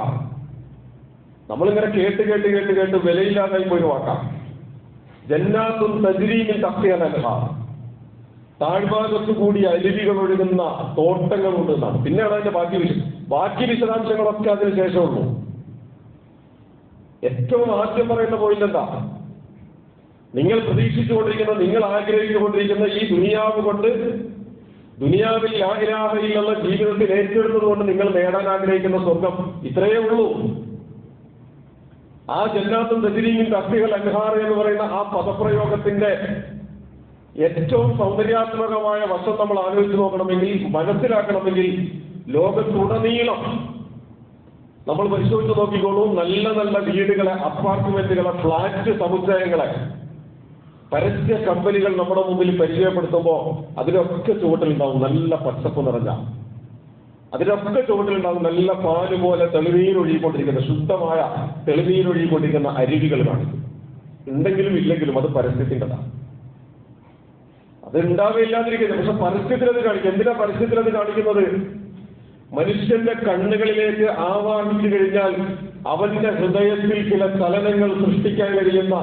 നമ്മളിങ്ങനെ കേട്ട് കേട്ട് കേട്ട് കേട്ട് വിലയില്ലാതായി പോയി വാക്കാം ജന്നാത്തുൻ തജ്രീമിൻ തസ്തികൾ അല്ല താഴ്ഭാഗത്ത് കൂടി അരുവികൾ ഒഴുകുന്ന തോട്ടങ്ങളുണ്ട് എന്നാണ് പിന്നെയാണ് അതിന്റെ ബാക്കി ബാക്കി വിശദാംശങ്ങളൊക്കെ അതിന് ശേഷമുള്ളൂ ഏറ്റവും ആദ്യം പറയുന്ന പോയിന്റ് എന്താ? നിങ്ങൾ പ്രതീക്ഷിച്ചുകൊണ്ടിരിക്കുന്ന നിങ്ങൾ ആഗ്രഹിച്ചുകൊണ്ടിരിക്കുന്ന ഈ ദുനിയാവ് കൊണ്ട് ദുനിയാവിൽ ആഗ്രഹയിലുള്ള ജീവിതത്തിൽ ഏറ്റെടുത്തത് കൊണ്ട് നിങ്ങൾ നേടാൻ ആഗ്രഹിക്കുന്ന സ്വർഗം ഇത്രയേ ഉള്ളൂ. ആ ജന്നാത്തും ദജരീയും തസ്തികൾ അൻഹാർ എന്ന് പറയുന്ന ആ പദപ്രയോഗത്തിന്റെ ഏറ്റവും സൗന്ദര്യാത്മകമായ വശം നമ്മൾ ആലോചിച്ച് നോക്കണമെങ്കിൽ മനസ്സിലാക്കണമെങ്കിൽ ലോകത്തുടനീളം നമ്മൾ പരിശോധിച്ച് നോക്കിക്കോളൂ. നല്ല നല്ല വീടുകളെ അപ്പാർട്ട്മെന്റുകളെ ഫ്ലാറ്റ് സമുച്ചയങ്ങളെ പരസ്യ കമ്പനികൾ നമ്മുടെ മുമ്പിൽ പരിചയപ്പെടുത്തുമ്പോൾ അതിലൊക്കെ ചുവട്ടിലുണ്ടാവും. നല്ല പച്ചപ്പ് നിറഞ്ഞ അതിലൊക്കെ ചുവട്ടിലുണ്ടാകുന്ന നല്ല പാൽ പോലെ തെളിനീരൊഴുകിക്കൊണ്ടിരിക്കുന്ന ശുദ്ധമായ തെളിനീരൊഴുകിക്കൊണ്ടിരിക്കുന്ന അരുവികൾ കാണിക്കും ഉണ്ടെങ്കിലും ഇല്ലെങ്കിലും അത് പരസ്യത്തിന്റെതാണ് അത് ഉണ്ടാവില്ലാതിരിക്കുന്നത് പക്ഷെ പരസ്യത്തിൽ അത് കാണിക്കും. എന്തിനാ പരസ്യത്തിൽ അത് കാണിക്കുന്നത്? മനുഷ്യന്റെ കണ്ണുകളിലേക്ക് ആവാഹിച്ചു കഴിഞ്ഞാൽ അവന്റെ ഹൃദയത്തിൽ ചില ചലനങ്ങൾ സൃഷ്ടിക്കാൻ കഴിയുന്ന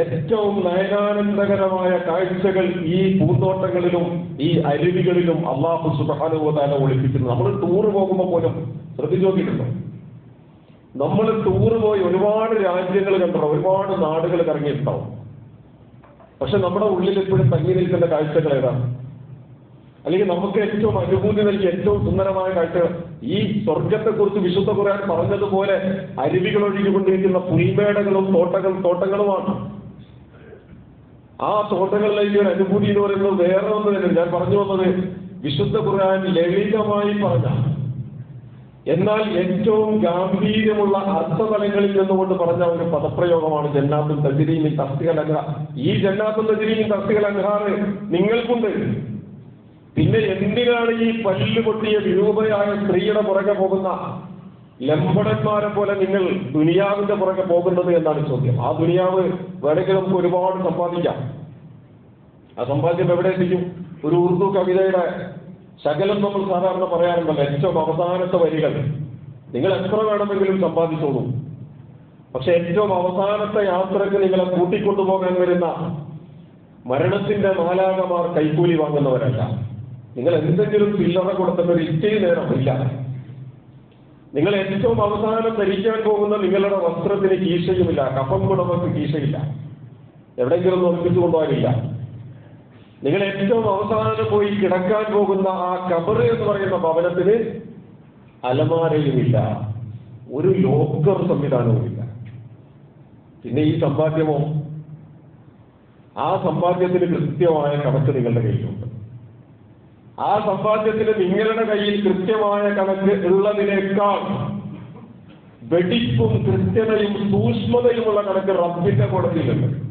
ഏറ്റവും നയനാനന്ദകരമായ കാഴ്ചകൾ ഈ പൂന്തോട്ടങ്ങളിലും ഈ അരുവികളിലും അള്ളാഹു സുബാനുഭവത്താല ഒളിപ്പിക്കുന്നു നമ്മൾ ടൂറ് പോകുമ്പോൾ പോലും ശ്രദ്ധിച്ചു നോക്കിയിട്ടുണ്ടോ നമ്മൾ ടൂറ് പോയി ഒരുപാട് രാജ്യങ്ങൾ കണ്ടോ ഒരുപാട് നാടുകൾ കറങ്ങിയിട്ടുണ്ടാവും. പക്ഷെ നമ്മുടെ ഉള്ളിൽ എപ്പോഴും തങ്ങി നിൽക്കുന്ന കാഴ്ചകൾ ഏതാണ്? അല്ലെങ്കിൽ നമുക്ക് ഏറ്റവും അനുഭൂതി നൽകിയ ഏറ്റവും സുന്ദരമായ കാഴ്ചകൾ ഈ സ്വർഗത്തെക്കുറിച്ച് വിശുദ്ധ ഖുർആൻ പറഞ്ഞതുപോലെ അരുവികൾ ഒഴുകിക്കൊണ്ടിരിക്കുന്ന പുൽമേടകളും തോട്ടകൾ തോട്ടങ്ങളുമാണ്. ആ തോട്ടങ്ങളിലേക്ക് ഒരു അനുഭൂതി എന്ന് പറയുന്നത് വേറെ ഒന്ന് തന്നെ. ഞാൻ പറഞ്ഞു വന്നത് വിശുദ്ധ ഖുർആൻ ലളിതമായി പറഞ്ഞ എന്നാൽ ഏറ്റവും ഗാംഭീര്യമുള്ള അർത്ഥതലങ്ങളിൽ നിന്നുകൊണ്ട് പറഞ്ഞ ഒരു പദപ്രയോഗമാണ് ജന്നാത്തും തജിരിയും തസ്തികൾ അൻഹ ഈ ജന്നാത്തും തജിരിയും തസ്തികൾ അൻഹാറ് നിങ്ങൾക്കുണ്ട്. പിന്നെ എന്തിനാണ് ഈ പല്ല് പൊട്ടിയ വിരൂപയായ സ്ത്രീയുടെ പുറകെ പോകുന്ന ലംബടന്മാരെ പോലെ നിങ്ങൾ ദുനിയാവിന്റെ പുറകെ പോകുന്നത് എന്നാണ് ചോദ്യം. ആ ദുനിയാവ് വേണമെങ്കിൽ നമുക്ക് ഒരുപാട് സമ്പാദിക്കാം. ആ സമ്പാദ്യം എവിടെ എത്തിക്കും? ഒരു ഉറുദു കവിതയുടെ ശകലം നമ്മൾ സാധാരണ പറയാറുണ്ടല്ലോ ഏറ്റവും അവസാനത്തെ വരികൾ. നിങ്ങൾ എത്ര വേണമെങ്കിലും സമ്പാദിച്ചോളൂ. പക്ഷെ ഏറ്റവും അവസാനത്തെ യാത്രയ്ക്ക് നിങ്ങളെ കൂട്ടിക്കൊണ്ടുപോകാൻ വരുന്ന മരണത്തിന്റെ മാലാകമാർ കൈക്കൂലി വാങ്ങുന്നവരല്ല. നിങ്ങൾ എന്തെങ്കിലും പില്ലറ ഒരു ഇത്തിരി നേരം ഇല്ല. നിങ്ങൾ ഏറ്റവും അവസാനം ധരിക്കാൻ പോകുന്ന നിങ്ങളുടെ വസ്ത്രത്തിന് കീശയുമില്ല കഫം കുടമക്ക് കീശയില്ല. എവിടെയെങ്കിലും ഒന്ന് ഒളിപ്പിച്ചു കൊണ്ടുപോകാനില്ല. നിങ്ങൾ ഏറ്റവും അവസാനം പോയി കിടക്കാൻ പോകുന്ന ആ കബർ എന്ന് പറയുന്ന ഭവനത്തിന് അലമാരയുമില്ല. ഒരു ലോക്കർ സംവിധാനവുമില്ല. പിന്നെ ഈ സമ്പാദ്യമോ? ആ സമ്പാദ്യത്തിന് കൃത്യമായ കണക്ക് നിങ്ങളുടെ കയ്യിലുണ്ട്. ആ സമ്പാദ്യത്തിന് നിങ്ങളുടെ കയ്യിൽ കൃത്യമായ കണക്ക് ഉള്ളതിനേക്കാൾ വെടിപ്പും കൃത്യതയും സൂക്ഷ്മതയുമുള്ള കണക്ക് റബ്ബിന്റെ കോടതിയിലുണ്ട്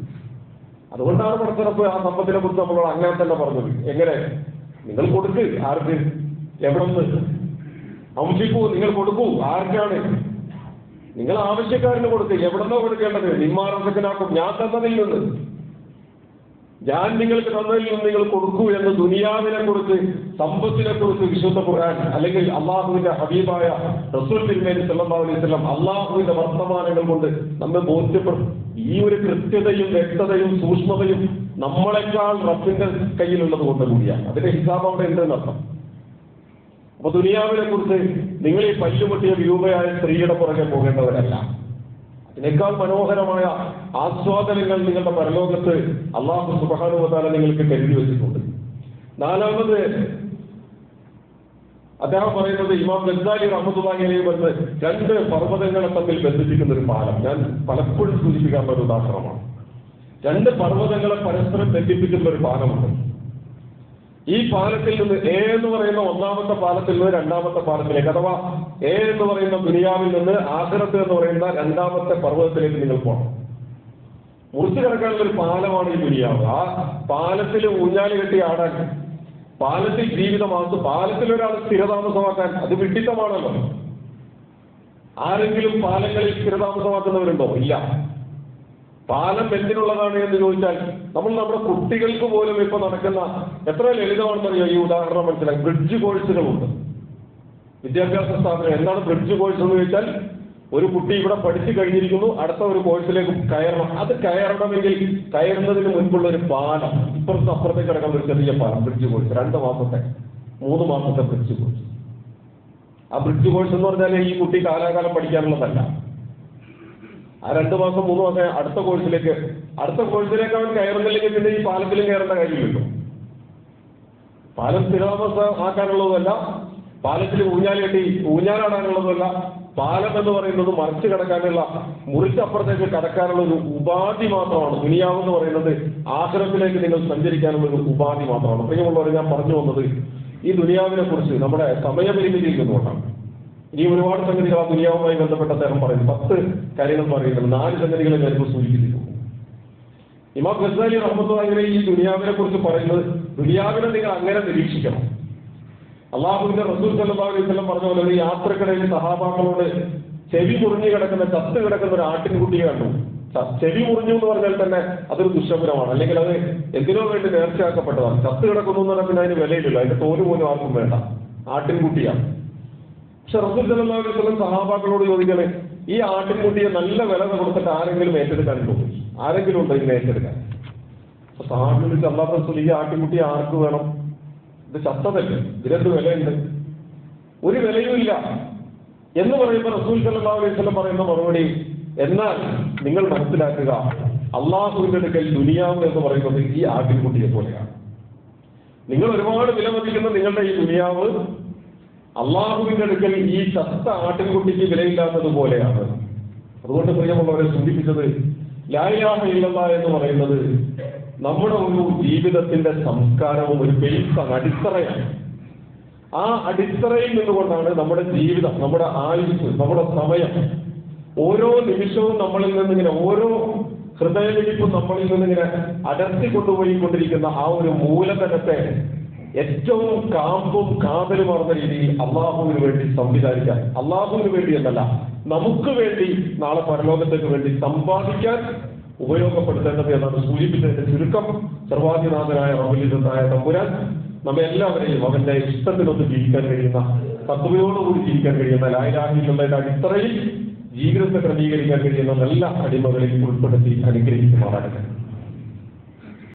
അതുകൊണ്ടാണ് പടച്ചിറപ്പ് ആ സമ്പത്തിനെ കുറിച്ച് നമ്മൾ അങ്ങനെ തന്നെ പറഞ്ഞത്. എങ്ങനെ? നിങ്ങൾ കൊടുക്ക്. ആർക്ക്? എവിടെ നിന്ന് അംശിക്കൂ നിങ്ങൾ കൊടുക്കൂ. ആർക്കാണ്? നിങ്ങൾ ആവശ്യക്കാരന് കൊടുക്ക്. എവിടെന്നോ കൊടുക്കേണ്ടത്. നിമ്മാറസത്തിനാക്കും ഞാൻ തന്നതിൽ നിന്ന്. ഞാൻ നിങ്ങൾക്ക് തന്നതിൽ നിങ്ങൾ കൊടുക്കൂ എന്ന് ദുനിയാവിനെ കുറിച്ച് സമ്പത്തിനെ കുറിച്ച് വിശുദ്ധ ഖുർആൻ അല്ലെങ്കിൽ അള്ളാഹുവിന്റെ ഹബീബായ റസൂൽ തിരുമേനി സല്ലാ അലൈഹി വസല്ലം അള്ളാഹുവിന്റെ വർത്തമാനങ്ങൾ കൊണ്ട് നമ്മെ ബോധ്യപ്പെടും. ഈ ഒരു കൃത്യതയും വ്യക്തതയും സൂക്ഷ്മതയും നമ്മളെക്കാൾ റബ്ബിന്റെ കയ്യിലുള്ളത് കൊണ്ട് കൂടിയാണ്. അതിന്റെ ഹിസാബ് അവിടെ ഉണ്ടെന്ന് അർത്ഥം. അപ്പൊ ദുനിയാവിനെ കുറിച്ച് നിങ്ങൾ ഈ പല്ലുപൊട്ടിയ വിരൂപയായ സ്ത്രീയുടെ പുറകെ പോകേണ്ടവരല്ല. അതിനേക്കാൾ മനോഹരമായ ആസ്വാദനങ്ങൾ നിങ്ങളുടെ പരലോകത്ത് അള്ളാഹു സുബാനുവതാല നിങ്ങൾക്ക് കരുതി വെച്ചിട്ടുണ്ട്. നാലാമത് അദ്ദേഹം പറയുന്നത് ഇമാം ഗസാലി റഹ്മത്തുള്ളാഹി അലൈഹി വന്ന് രണ്ട് പർവതങ്ങളെ തമ്മിൽ ബന്ധിപ്പിക്കുന്ന ഒരു പാലം. ഞാൻ പലപ്പോഴും സൂചിപ്പിക്കാൻ ഒരു ഉദാഹരണമാണ്. രണ്ട് പർവതങ്ങളെ പരസ്പരം ബന്ധിപ്പിക്കുന്ന ഒരു പാലമുണ്ട്. ഈ പാലത്തിൽ നിന്ന് എ എന്ന് പറയുന്ന ഒന്നാമത്തെ പാലത്തിൽ നിന്ന് രണ്ടാമത്തെ പാലത്തിലേക്ക് അഥവാ എ എന്ന് പറയുന്ന ദുനിയാവിൽ നിന്ന് ആഖിറത്ത് എന്ന് പറയുന്ന രണ്ടാമത്തെ പർവതത്തിലേക്ക് നിങ്ങൾ പോകണം മുറിച്ചു കിടക്കാനുള്ള ഒരു പാലമാണ് ഈ ദുനിയാവ്. ആ പാലത്തിൽ ഊഞ്ഞാൽ കെട്ടി ആടാൻ പാലത്തിൽ ജീവിതമാകും പാലത്തിൽ ഒരാൾ സ്ഥിരതാമസമാക്കാൻ അത് വിഡിത്തമാണല്ലോ ആരെങ്കിലും പാലങ്ങളിൽ സ്ഥിരതാമസമാക്കുന്നവരുണ്ടോ? ഇല്ല. പാലം എന്തിനുള്ളതാണ് എന്ന് ചോദിച്ചാൽ നമ്മൾ നമ്മുടെ കുട്ടികൾക്ക് പോലും ഇപ്പൊ നടക്കുന്ന എത്ര ലളിതമാണെന്നറിയോ? ഈ ഉദാഹരണം മനസ്സിലാക്കി ബ്രിഡ്ജ് കോഴ്സുകളുണ്ട്. വിദ്യാഭ്യാസ സ്ഥാപനം എന്താണ് ബ്രിഡ്ജ് കോഴ്സ് എന്ന് ചോദിച്ചാൽ ഒരു കുട്ടി ഇവിടെ പഠിച്ചു കഴിഞ്ഞിരിക്കുന്നു അടുത്ത ഒരു കോഴ്സിലേക്ക് കയറണം. അത് കയറണമെങ്കിൽ കയറുന്നതിന് മുൻപുള്ള ഒരു പാലം ഇപ്പുറത്ത് അപ്പുറത്തേക്ക് കിടക്കുന്ന ഒരു ചെറിയ പാലം ബ്രിഡ്ജ് കോഴ്സ്. രണ്ട് മാസത്തെ മൂന്ന് മാസത്തെ ബ്രിഡ്ജ് കോഴ്സ്. ആ ബ്രിഡ്ജ് കോഴ്സ് എന്ന് പറഞ്ഞാൽ ഈ കുട്ടി കാലാകാലം പഠിക്കാനുള്ളതല്ല. ആ രണ്ട് മാസം മൂന്ന് മാസം അടുത്ത കോഴ്സിലേക്ക് അടുത്ത കോഴ്സിലേക്ക് അവൻ കയറുന്നില്ലെങ്കിൽ പിന്നെ ഈ പാലത്തിലും കയറേണ്ട കാര്യമില്ലല്ലോ. പാലം സ്ഥിരാവസ്ഥ ആക്കാനുള്ളതല്ല പാലത്തിൽ ഊഞ്ഞാൽ കെട്ടി പാലം എന്ന് പറയുന്നത് മറിച്ച് കിടക്കാനുള്ള മുറിച്ചപ്പുറത്തേക്ക് കടക്കാനുള്ള ഒരു ഉപാധി മാത്രമാണ്. ദുനിയാവ് എന്ന് പറയുന്നത് ആശ്രമത്തിലേക്ക് നിങ്ങൾ സഞ്ചരിക്കാനുള്ള ഒരു ഉപാധി മാത്രമാണ്. പ്രിയമുള്ളവർ ഞാൻ പറഞ്ഞു വന്നത് ഈ ദുനിയാവിനെ കുറിച്ച് നമ്മുടെ സമയപരിമിതി ഇരിക്കുന്നുകൊണ്ടാണ് ഇനി ഒരുപാട് സംഗതികൾ ആ ദുനിയാവുമായി ബന്ധപ്പെട്ട് അദ്ദേഹം പറയുന്നു. പത്ത് കാര്യങ്ങൾ പറയുന്നുണ്ട് നാല് സംഗതികളെ ഞാനിപ്പോൾ സൂചിപ്പിക്കുന്നു. ഇമാം ഗസാലി അങ്ങനെ ഈ ദുനിയാവിനെ കുറിച്ച് പറയുന്നത് ദുനിയാവിനെ നിങ്ങൾ അങ്ങനെ നിരീക്ഷിക്കണം. അള്ളാഹുവിന്റെ റസൂൽ സല്ലല്ലാഹു അലൈഹി പറഞ്ഞ പോലെ യാത്രക്കിടയിൽ സഹാബാക്കളോട് ചെവി മുറിഞ്ഞു കിടക്കുന്ന ചത്ത് കിടക്കുന്ന ഒരു ആട്ടിൻകുട്ടിയെ കണ്ടു. ചെവി മുറിഞ്ഞു എന്ന് പറഞ്ഞാൽ തന്നെ അതൊരു ദുശകുനമാണ് അല്ലെങ്കിൽ അത് എന്തിനോ വേണ്ടി നേർച്ചയാക്കപ്പെട്ടതാണ്. ചത്ത് കിടക്കുന്നു എന്ന് പറഞ്ഞാൽ പിന്നെ അതിന് വിലയിലില്ല അതിന്റെ തോൽ പോലും ആർക്കും വേണ്ട. ആട്ടിൻകുട്ടിയാണ്. പക്ഷെ റസൂൽ സഹാബാക്കളോട് ചോദിക്കണേ ഈ ആട്ടിൻകുട്ടിയെ നല്ല വില കൊടുത്തിട്ട് ആരെങ്കിലും ഏറ്റെടുക്കാൻ പോകും ആരെങ്കിലും ഉണ്ടോ ഇതിനെ ഏറ്റെടുക്കാൻ? സഹാബികൾ അല്ലാഹു റസൂൽ ഈ ആട്ടിൻകുട്ടി ആർക്ക് വേണം? ഇത് ചത്തതല്ലേ? ഇതിനെന്ത് വിലയുണ്ട്? ഒരു വിലയും ഇല്ല. എന്ന് പറയുമ്പോൾ റസൂൽ സല്ലല്ലാഹു അലൈഹി പറയുന്ന മറുപടി എന്നാൽ നിങ്ങൾ മനസ്സിലാക്കുക അള്ളാഹുവിന്റെ അടുക്കൽ ദുനിയാവ് എന്ന് പറയുന്നത് ഈ ആട്ടിൻകുട്ടിയെ പോലെയാണ്. നിങ്ങൾ ഒരുപാട് വിലമതിക്കുന്ന നിങ്ങളുടെ ഈ ദുനിയാവ് അള്ളാഹുവിന്റെ അടുക്കൽ ഈ ചത്ത ആട്ടിൻകുട്ടിക്ക് വിലയില്ലാത്തത് പോലെയാണ്. അതുകൊണ്ട് പ്രിയമുള്ളവരെ സൂചിപ്പിച്ചത് ലായാഹ എന്ന് പറയുന്നത് നമ്മുടെ ഒരു ജീവിതത്തിന്റെ സംസ്കാരവും ഒരു ബേസാണ് അടിത്തറയാണ്. ആ അടിത്തറയിൽ നിന്നുകൊണ്ടാണ് നമ്മുടെ ജീവിതം നമ്മുടെ ആയുസ് നമ്മുടെ സമയം ഓരോ നിമിഷവും നമ്മളിൽ നിന്നിങ്ങനെ ഓരോ ഹൃദയമിടിപ്പും നമ്മളിൽ നിന്നിങ്ങനെ അടർത്തി കൊണ്ടുപോയി കൊണ്ടിരിക്കുന്ന ആ ഒരു മൂലധനത്തെ ഏറ്റവും കാമ്പും കാതലുമാർന്ന രീതിയിൽ അള്ളാഹുവിന് വേണ്ടി സംവിധാനിക്കാൻ അള്ളാഹുവിന് വേണ്ടി എന്നല്ല നമുക്ക് വേണ്ടി നാളെ പരലോകത്തേക്ക് വേണ്ടി സമ്പാദിക്കാൻ ഉപയോഗപ്പെടുത്തേണ്ടത് എന്നാണ് സൂചിപ്പിച്ചതിന്റെ ചുരുക്കം. സർവാധിനാഥനായ റബുലിതായ തമ്പുരാൻ നമ്മെ എല്ലാവരെയും അവന്റെ ഇഷ്ടത്തിനൊത്ത് ജീവിക്കാൻ കഴിയുന്ന തത്വയോടുകൂടി ജീവിക്കാൻ കഴിയുന്ന ലായരാഹികളുടെ അടിത്തറയിൽ ജീവിതത്തെ ക്രമീകരിക്കാൻ കഴിയുന്ന നല്ല അടിമകളിൽ ഉൾപ്പെടുത്തി അനുഗ്രഹിക്കുമാറാകട്ടെ.